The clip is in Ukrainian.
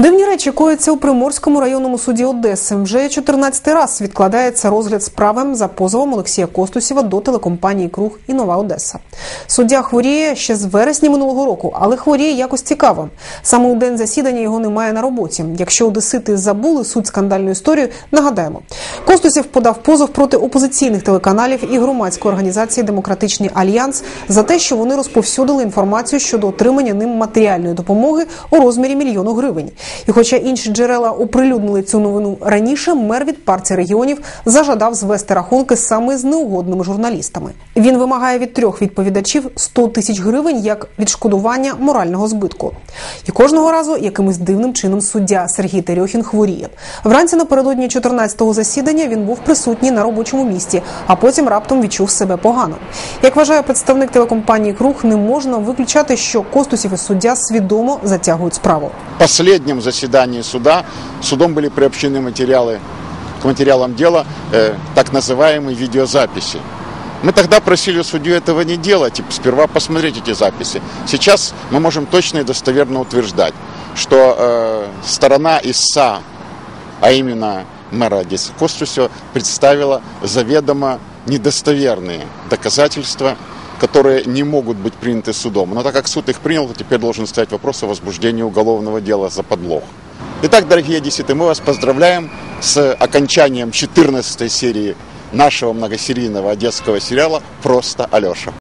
Дивні речі кояться у Приморському районному суді Одеси. Вже 14 раз відкладається розгляд справи за позовом Олексія Костусєва до телекомпанії Круг і Нова Одеса. Суддя хворіє ще з вересня минулого року, але хворіє якось цікаво. Саме у день засідання його немає на роботі. Якщо одесити забули суть скандальну історію, нагадаємо. Костусєв подав позов проти опозиційних телеканалів і громадської організації Демократичний альянс за те, що вони розповсюдили інформацію щодо отримання ним матеріальної допомоги у розмірі мільйону гривень. І, хоча інші джерела оприлюднили цю новину раніше, мер від партії регіонів зажадав звести рахунки саме з неугодними журналістами. Він вимагає від трьох відповідачів 100 тисяч гривень як відшкодування морального збитку. І кожного разу якимось дивним чином суддя Сергій Терьохін хворіє. Вранці напередодні 14-го засідання він був присутній на робочому місці, а потім раптом відчув себе погано. Як вважає представник телекомпанії Круг, не можна виключати, що Костусів і суддя свідомо затягують справу. Последнем заседании суда судом были приобщены материалы к материалам дела э, так называемой видеозаписи. Мы тогда просили судью этого не делать и сперва посмотреть эти записи. Сейчас мы можем точно и достоверно утверждать, что э, сторона ИСА, а именно мэра Одессы Костусева, представила заведомо недостоверные доказательства которые не могут быть приняты судом. Но так как суд их принял, то теперь должен стоять вопрос о возбуждении уголовного дела за подлог. Итак, дорогие одесситы, мы вас поздравляем с окончанием 14 серии нашего многосерийного одесского сериала «Просто Алеша».